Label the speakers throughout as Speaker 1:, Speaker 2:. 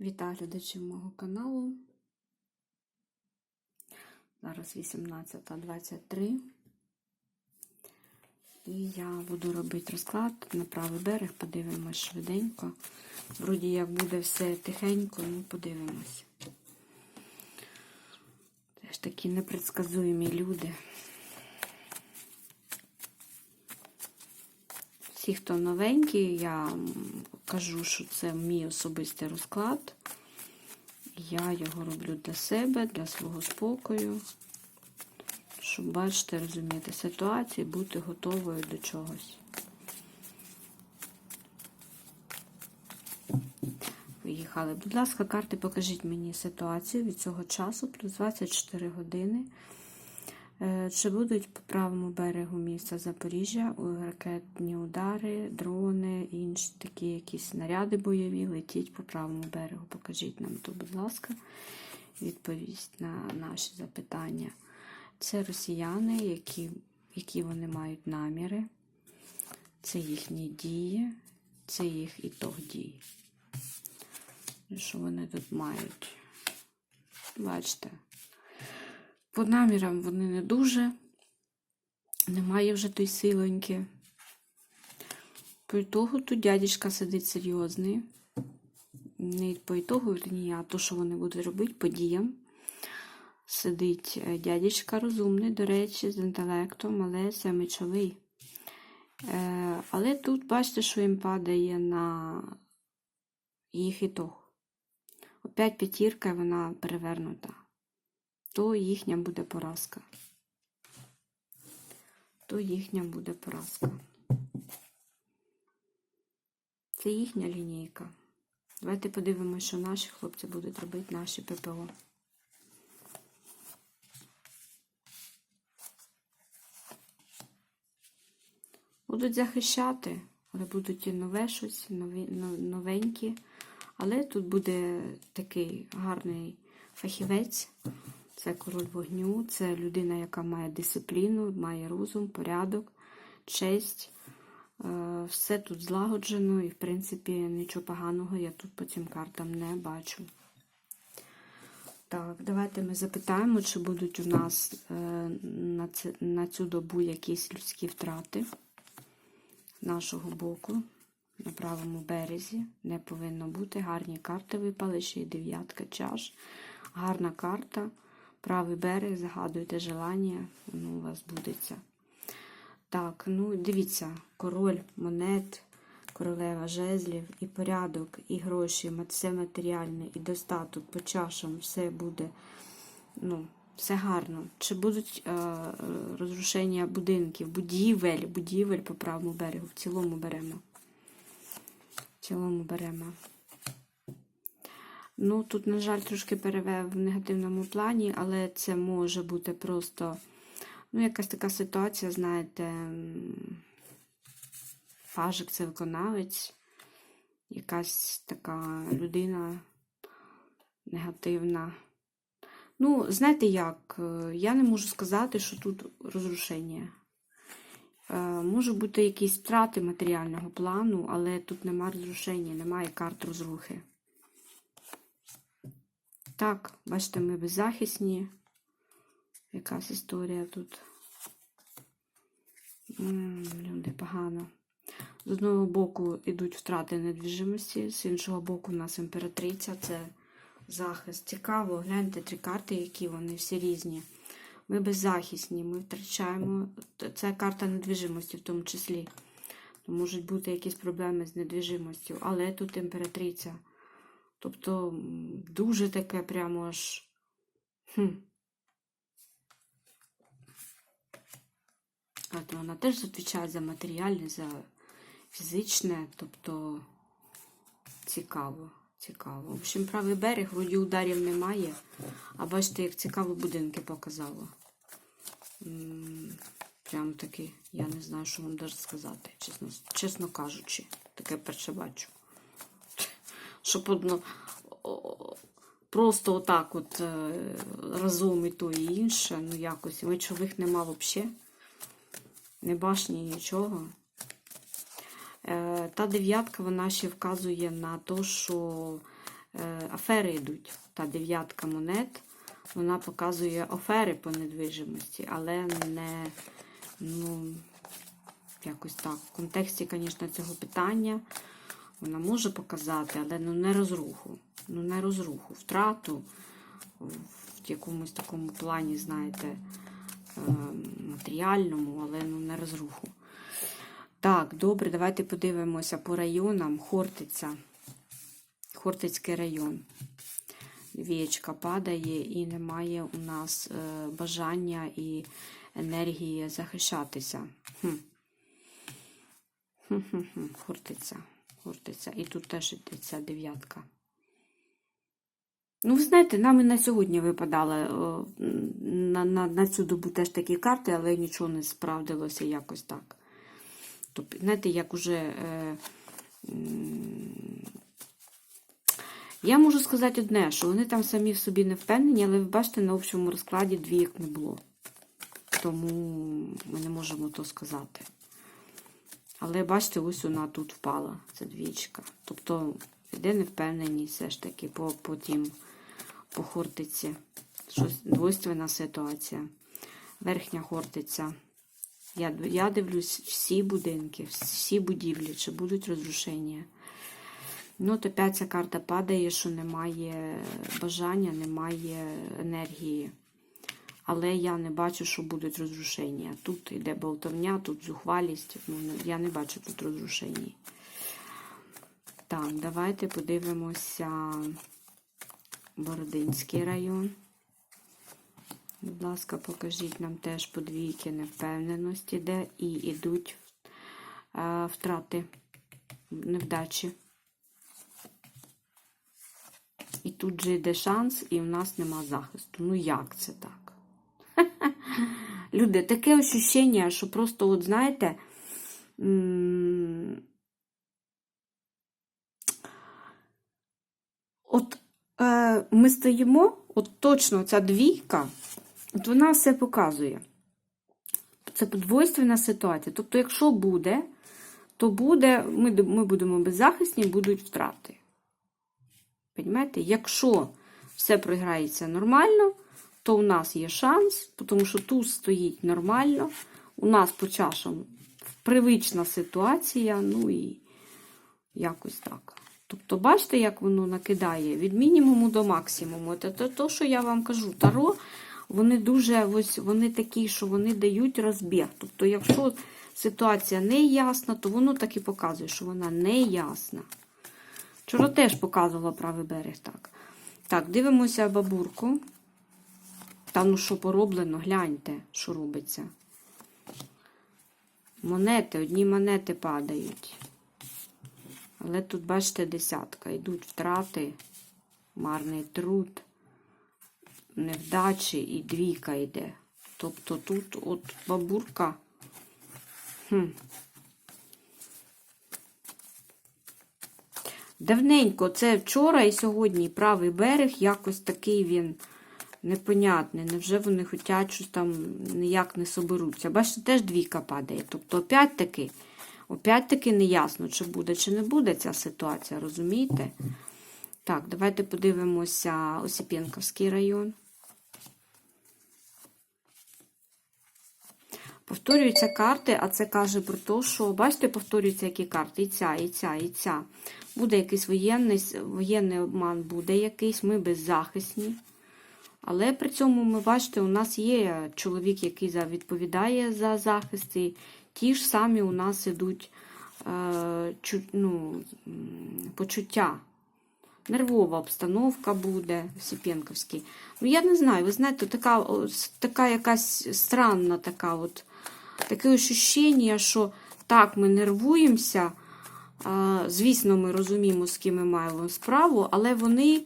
Speaker 1: Вітаю глядачів мого каналу. Зараз 18.23. І я буду робити розклад на правий берег, подивимось швиденько. Вроді як буде все тихенько, ну подивимось. Теж такі непредсказуємі люди. Всі, хто новенький, я кажу, що це мій особистий розклад. Я його роблю для себе, для свого спокою, щоб бачити, розуміти ситуацію, бути готовою до чогось. Виїхали. Будь ласка, карти, покажіть мені ситуацію від цього часу, плюс 24 години. Чи будуть по правому берегу міста Запоріжжя ракетні удари, дрони, інші такі якісь снаряди бойові летіть по правому берегу? Покажіть нам то, будь ласка, відповість на наші запитання. Це росіяни, які, які вони мають наміри, це їхні дії, це їх ітог дій. Що вони тут мають? Бачите? По намірам вони не дуже. Немає вже той силоньки. По ітогу тут дядечка сидить серйозний. Не по ітогу, а то, що вони будуть робити, по діям. Сидить дядечка розумний, до речі, з інтелектом, але це мечовий. Е, але тут, бачите, що їм падає на їх ітог. Опять п'ятірка, вона перевернута то їхня буде поразка. То їхня буде поразка. Це їхня лінійка. Давайте подивимося, що наші хлопці будуть робити наші ППО. Будуть захищати, але будуть і нове щось, нові, новенькі. Але тут буде такий гарний фахівець. Це король вогню, це людина, яка має дисципліну, має розум, порядок, честь. Е, все тут злагоджено, і, в принципі, нічого поганого я тут по цим картам не бачу. Так, давайте ми запитаємо, чи будуть у нас е, на, цю добу якісь людські втрати нашого боку. На правому березі не повинно бути. Гарні карти випали, ще й дев'ятка чаш. Гарна карта. Правий берег, загадуйте желання, воно у вас будеться. Так, ну дивіться, король монет, королева жезлів, і порядок, і гроші, все матеріальне, і достаток по чашам, все буде, ну, все гарно. Чи будуть е, розрушення будинків, будівель, будівель по правому берегу, в цілому беремо. В цілому беремо. Ну, тут, на жаль, трошки перевев в негативному плані, але це може бути просто, ну, якась така ситуація, знаєте, фажик це виконавець, якась така людина негативна. Ну, знаєте як, я не можу сказати, що тут розрушення. Може бути якісь втрати матеріального плану, але тут немає розрушення, немає карт розрухи. Так, бачите, ми беззахисні. Якась історія тут. Люди погано. З одного боку йдуть втрати недвіжимості, з іншого боку, у нас імператриця це захист. Цікаво, гляньте три карти, які вони всі різні. Ми беззахисні, ми втрачаємо. Це карта недвіжимості в тому числі. Можуть бути якісь проблеми з недвіжимостю, але тут імператриця. Тобто дуже таке прямо аж. Хм. От вона теж відповідає за матеріальне, за фізичне, тобто цікаво, цікаво. В общем, правий берег, вроді ударів немає, а бачите, як цікаво будинки показало. Прям таки, я не знаю, що вам даже сказати, чесно, чесно кажучи, таке перше бачу щоб одно просто отак от е, разом і то і інше, ну якось мечових нема взагалі. Не башні, нічого. Е, та дев'ятка вона ще вказує на те, що е, афери йдуть. Та дев'ятка монет, вона показує афери по недвижимості, але не, ну, якось так. В контексті, звісно, цього питання вона може показати, але ну, не розруху. Ну, не розруху, втрату в якомусь такому плані, знаєте, е, матеріальному, але ну, не розруху. Так, добре, давайте подивимося по районам. Хортиця. Хортицький район. Вієчка падає і немає у нас е, бажання і енергії захищатися. Хм. Хортиця. Хортиця. І тут теж йдеться дев'ятка. Ну, ви знаєте, нам і на сьогодні випадали на, на, на цю добу теж такі карти, але нічого не справдилося якось так. Тобто, знаєте, як уже. Е, я можу сказати одне, що вони там самі в собі не впевнені, але ви бачите, на общому розкладі двійок не було. Тому ми не можемо то сказати. Але бачите, ось вона тут впала, ця двічка. Тобто йде невпевненість все ж таки по, по тім, по хортиці. Щось двойственна ситуація. Верхня хортиця. Я, я дивлюсь всі будинки, всі будівлі, чи будуть розрушення. Ну, от опять ця карта падає, що немає бажання, немає енергії. Але я не бачу, що будуть розрушення. Тут йде болтовня, тут зухвалість. Ну, я не бачу тут розрушень. Так, давайте подивимося Бородинський район. Будь ласка, покажіть нам теж подвійки невпевненості, де і йдуть е, втрати, невдачі. І тут же йде шанс, і в нас нема захисту. Ну як це так? Люди, таке ощущення, що просто, от знаєте, от е, ми стоїмо, от точно ця двійка, от вона все показує. Це подвойственна ситуація. Тобто, якщо буде, то буде, ми, ми будемо беззахисні, будуть втрати. Понімаєте? Якщо все програється нормально, то у нас є шанс, тому що тут стоїть нормально. У нас по чашам привична ситуація, ну і якось так. Тобто, бачите, як воно накидає від мінімуму до максимуму. Це то, що я вам кажу, таро, вони дуже ось вони такі, що вони дають розбіг. Тобто, якщо ситуація не ясна, то воно так і показує, що вона не ясна. Вчора теж показувала правий берег так. Так, дивимося бабурку. Та ну що пороблено, гляньте, що робиться. Монети, одні монети падають. Але тут, бачите, десятка. Йдуть втрати, марний труд, невдачі і двійка йде. Тобто тут от бабурка. Хм. Давненько, це вчора і сьогодні правий берег, якось такий він непонятний. Невже вони хочуть щось там ніяк не соберуться? Бачите, теж двійка падає. Тобто, опять-таки, опять-таки неясно, чи буде, чи не буде ця ситуація, розумієте? Так, давайте подивимося Осипенковський район. Повторюються карти, а це каже про те, що, бачите, повторюються які карти. І ця, і ця, і ця. Буде якийсь воєнний, воєнний обман, буде якийсь, ми беззахисні. Але при цьому, ми бачите, у нас є чоловік, який відповідає за захист, і ті ж самі у нас ідуть е, ну, почуття. Нервова обстановка буде Сіпенковський. Ну, я не знаю, ви знаєте, така, така якась странна така от, таке ощущення, що так, ми нервуємося. а, Звісно, ми розуміємо, з ким ми маємо справу, але вони е,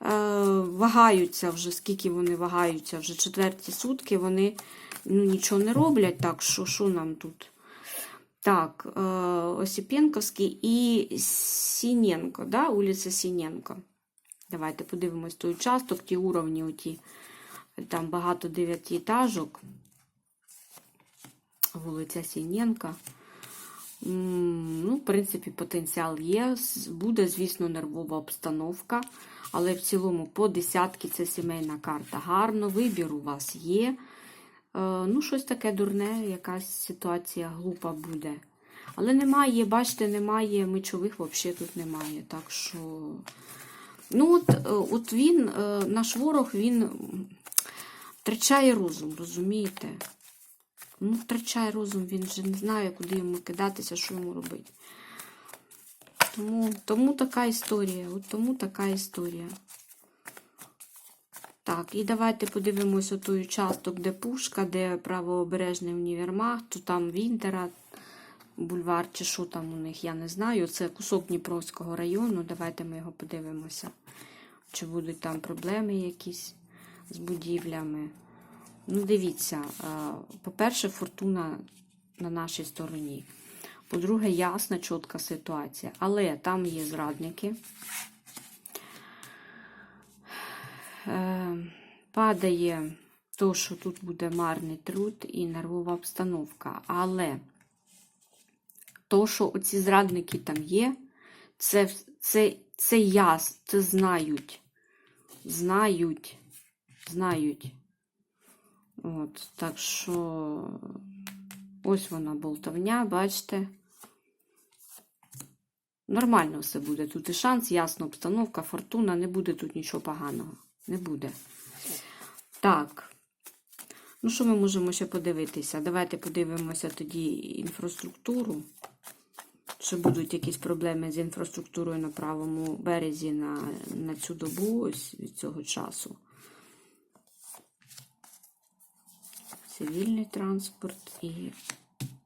Speaker 1: вагаються вже, скільки вони вагаються, вже четверті сутки, вони ну, нічого не роблять, так що що нам тут? Так, е, Осипенковський і Сіненко, да? вулиця Сіненко. Давайте подивимось той участок, ті уровні, оті, там багато дев'ятиэтажок. Вулиця Сіненка. Ну, в принципі, потенціал є. Буде, звісно, нервова обстановка. Але в цілому по десятки це сімейна карта. Гарно, вибір у вас є. Е, Ну, щось таке дурне, якась ситуація глупа буде. Але немає, бачите, немає мечових, взагалі тут немає. Так що. Ну, от, е, от він, е, наш ворог, він втрачає розум, розумієте? Ну, втрачає розум, він вже не знає, куди йому кидатися, що йому робити. Тому, тому така історія. От тому така історія. Так, і давайте подивимось той участок, де Пушка, де правообережний універмаг, то там Вінтера, бульвар чи що там у них, я не знаю. Це кусок Дніпровського району. Давайте ми його подивимося. Чи будуть там проблеми якісь з будівлями. Ну, дивіться, е, по-перше, фортуна на нашій стороні. По-друге, ясна, чітка ситуація. Але там є зрадники. Е, Падає то, що тут буде марний труд і нервова обстановка. Але то, що оці зрадники там є, це, це, це яс, це знають. Знають. Знають. От, так що ось вона болтовня, бачите. Нормально все буде. Тут і шанс, ясна обстановка, фортуна, не буде тут нічого поганого. Не буде. Так. Ну, що ми можемо ще подивитися? Давайте подивимося тоді інфраструктуру. Чи будуть якісь проблеми з інфраструктурою на правому березі на, на цю добу, ось від цього часу. Цивільний транспорт і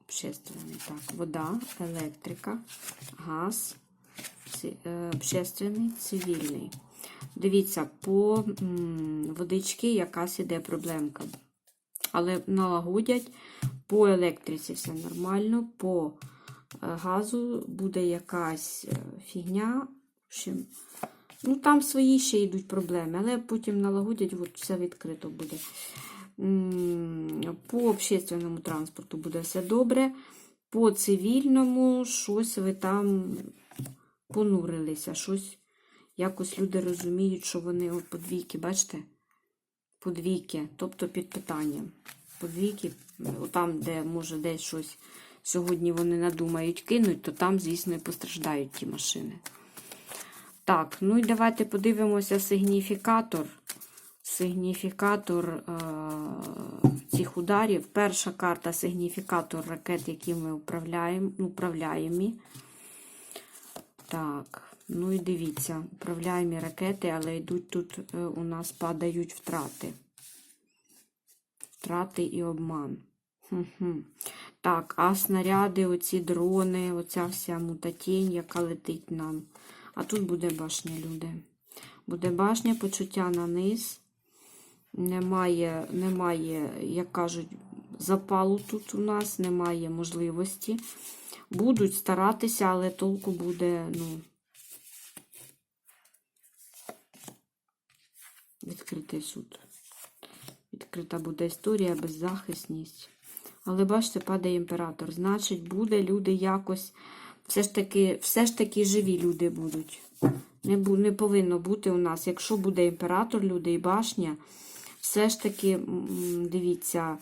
Speaker 1: общественний. Так, вода, електрика, газ, е, общественний, цивільний. Дивіться, по водички якась іде проблемка. Але налагодять, по електриці все нормально, по е, газу буде якась е, фігня. Ну там свої ще йдуть проблеми, але потім налагодять, от все відкрито буде. По общественному транспорту буде все добре. По цивільному щось ви там понурилися, щось якось люди розуміють, що вони подвійки, бачите? Подвійки, тобто під питанням. Подвійки, там, де може десь щось сьогодні вони надумають кинуть, то там, звісно, і постраждають ті машини. Так, ну і давайте подивимося сигніфікатор. Сигніфікатор е- цих ударів. Перша карта сигніфікатор ракет, які ми управляємо. управляємо. Так, ну і дивіться, управляємі ракети, але йдуть тут е, у нас падають втрати. Втрати і обман. Хм-хм. Так, а снаряди, оці дрони, оця вся мутатінь, яка летить нам. А тут буде башня, люди. Буде башня, почуття на низ. Немає, немає, як кажуть, запалу тут у нас, немає можливості. Будуть старатися, але толку буде, ну, відкритий суд. Відкрита буде історія, беззахисність. Але бачите, падає імператор. Значить, буде люди якось. Все ж таки, все ж таки живі люди будуть. Не, не повинно бути у нас. Якщо буде імператор, люди і башня, все ж таки, дивіться,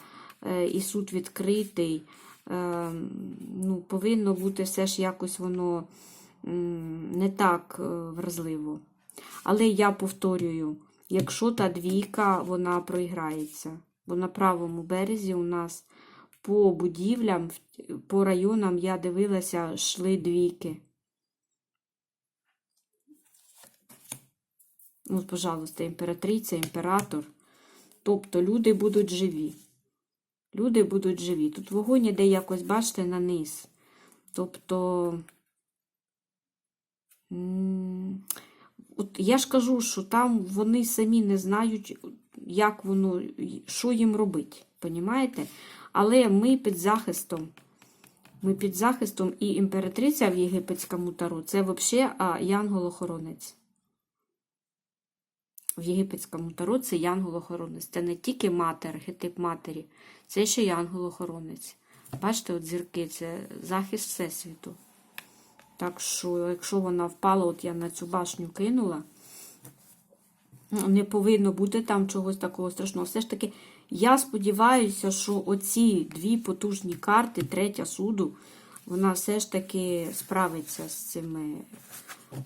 Speaker 1: е, і суд відкритий. е, Ну, повинно бути все ж якось воно не так е, вразливо. Але я повторюю, якщо та двійка, вона проіграється. Бо на правому березі у нас по будівлям, по районам я дивилася, йшли двійки. От, пожалуйста, імператриця, імператор. Тобто люди будуть живі. Люди будуть живі. Тут вогонь іде якось, бачите, на низ. Тобто. От я ж кажу, що там вони самі не знають, як воно, що їм робити. Понімаєте? Але ми під захистом. Ми під захистом і імператриця в єгипетському тару це взагалі янгол-охоронець. В єгипетському таро це янгол-охоронець. Це не тільки мати, архетип матері, це ще янгол-охоронець. Бачите, от зірки це захист Всесвіту. Так що, якщо вона впала, от я на цю башню кинула, ну, не повинно бути там чогось такого страшного. Все ж таки, я сподіваюся, що оці дві потужні карти, третя суду, вона все ж таки справиться з цими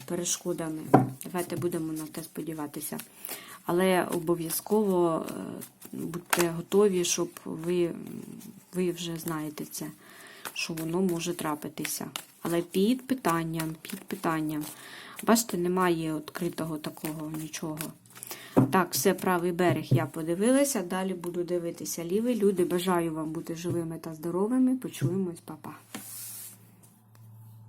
Speaker 1: перешкодами. Давайте будемо на те сподіватися. Але обов'язково е, будьте готові, щоб ви, ви вже знаєте це, що воно може трапитися. Але під питанням, під питанням. Бачите, немає відкритого такого нічого. Так, все, правий берег я подивилася. Далі буду дивитися лівий. Люди, бажаю вам бути живими та здоровими. Почуємось, па-па.